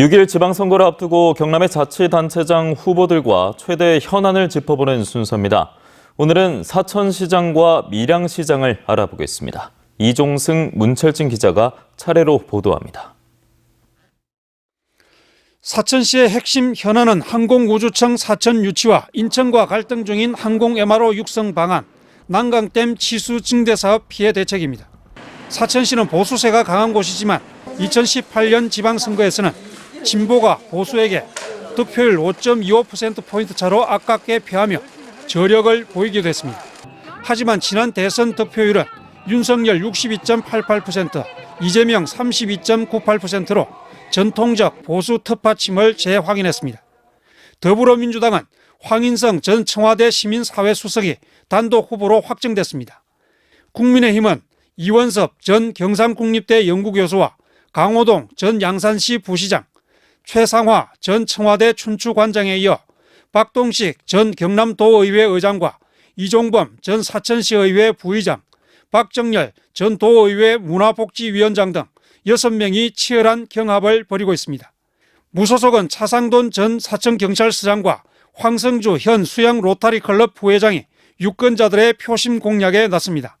6일 지방선거를 앞두고 경남의 자치단체장 후보들과 최대 현안을 짚어보는 순서입니다. 오늘은 사천시장과 밀양시장을 알아보겠습니다. 이종승, 문철진 기자가 차례로 보도합니다. 사천시의 핵심 현안은 항공우주청 사천 유치와 인천과 갈등 중인 항공 MRO 육성 방안, 난강댐 치수 증대 사업 피해 대책입니다. 사천시는 보수세가 강한 곳이지만 2018년 지방선거에서는 진보가 보수에게 득표율 5.25%포인트 차로 아깝게 패하며 저력을 보이기도 했습니다. 하지만 지난 대선 득표율은 윤석열 62.88%, 이재명 32.98%로 전통적 보수 텃받침을 재확인했습니다. 더불어민주당은 황인성 전 청와대 시민사회수석이 단독 후보로 확정됐습니다. 국민의힘은 이원섭 전 경상국립대 연구교수와 강호동 전 양산시 부시장, 최상화 전 청와대 춘추관장에 이어 박동식 전 경남도의회 의장과 이종범 전 사천시의회 부의장, 박정열 전 도의회 문화복지위원장 등 6명이 치열한 경합을 벌이고 있습니다. 무소속은 차상돈 전 사천경찰서장과 황성주 현 수영 로타리 클럽 부회장이 유권자들의 표심 공략에 나섭니다.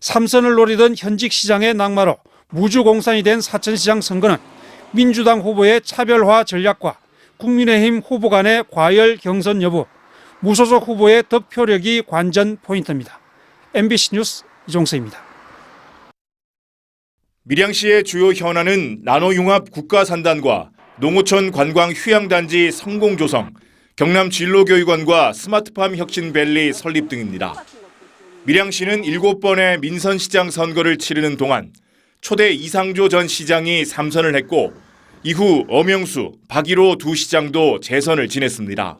삼선을 노리던 현직 시장의 낙마로 무주공산이 된 사천시장 선거는 민주당 후보의 차별화 전략과 국민의힘 후보 간의 과열 경선 여부, 무소속 후보의 득표력이 관전 포인트입니다. MBC 뉴스 이종세입니다. 밀양시의 주요 현안은 나노융합 국가산단과 농어촌 관광 휴양단지 성공 조성, 경남 진로교육원과 스마트팜 혁신밸리 설립 등입니다. 밀양시는 7번의 민선시장 선거를 치르는 동안 초대 이상조 전 시장이 3선을 했고 이후 엄영수, 박일호 두 시장도 재선을 지냈습니다.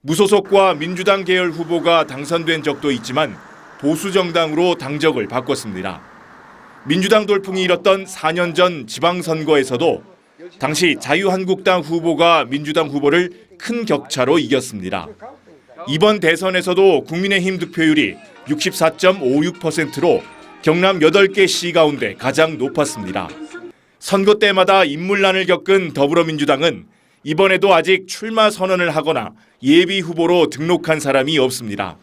무소속과 민주당 계열 후보가 당선된 적도 있지만 보수 정당으로 당적을 바꿨습니다. 민주당 돌풍이 일었던 4년 전 지방선거에서도 당시 자유한국당 후보가 민주당 후보를 큰 격차로 이겼습니다. 이번 대선에서도 국민의힘 득표율이 64.56%로 경남 8개 시 가운데 가장 높았습니다. 선거 때마다 인물난을 겪은 더불어민주당은 이번에도 아직 출마 선언을 하거나 예비 후보로 등록한 사람이 없습니다.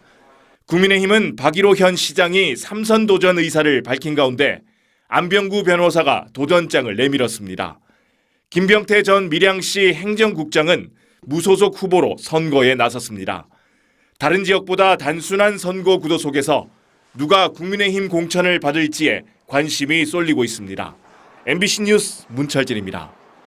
국민의힘은 박일호 현 시장이 삼선 도전 의사를 밝힌 가운데 안병구 변호사가 도전장을 내밀었습니다. 김병태 전 밀양시 행정국장은 무소속 후보로 선거에 나섰습니다. 다른 지역보다 단순한 선거 구도 속에서 누가 국민의힘 공천을 받을지에 관심이 쏠리고 있습니다. MBC 뉴스 문철진입니다.